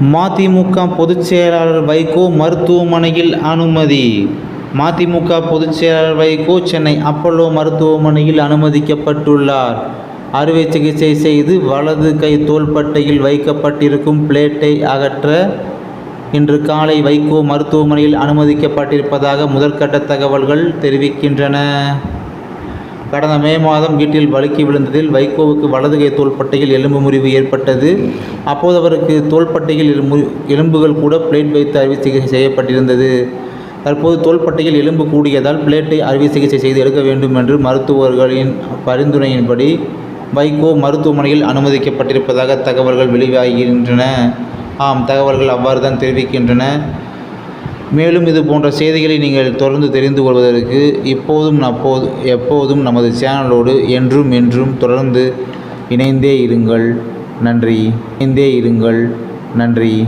மதிமுக பொதுச் செயலாளர் வைகோ மருத்துவமனையில் அனுமதி. மதிமுக பொதுச் செயலாளர் வைகோ சென்னை அப்பல்லோ மருத்துவமனையில் அனுமதிக்கப்பட்டுள்ளார். அறுவை சிகிச்சை செய்து வலது கை தோள்பட்டையில் வைக்கப்பட்டிருக்கும் பிளேட்டை அகற்ற இன்று காலை வைகோ மருத்துவமனையில் அனுமதிக்கப்பட்டிருப்பதாக முதற்கட்ட தகவல்கள் தெரிவிக்கின்றன. கடந்த மே மாதம் வீட்டில் வழுக்கி விழுந்ததில் வைகோவுக்கு வலது கை தோள்பட்டையில் எலும்பு முறிவு ஏற்பட்டது. அப்போது அவருக்கு தோள்பட்டையில் எலும்பு எலும்புகள் கூட பிளேட் வைத்து அறுவை சிகிச்சை செய்யப்பட்டிருந்தது. தற்போது தோள்பட்டையில் எலும்பு கூடியதால் பிளேட்டை அறுவை சிகிச்சை செய்து எடுக்க வேண்டும் என்று மருத்துவர்களின் பரிந்துரையின்படி வைகோ மருத்துவமனையில் அனுமதிக்கப்பட்டிருப்பதாக தகவல்கள் வெளியாகின்றன. ஆம் தகவல்கள் அவ்வாறு தான் தெரிவிக்கின்றன. மேலும் இது போன்ற செய்திகளை நீங்கள் தொடர்ந்து தெரிந்து கொள்வதற்கு இப்போதும் அப்போது எப்போதும் நமது சேனலோடு என்றும் என்றும் தொடர்ந்து இணைந்தே இருங்கள். நன்றி. இணைந்தே இருங்கள். நன்றி.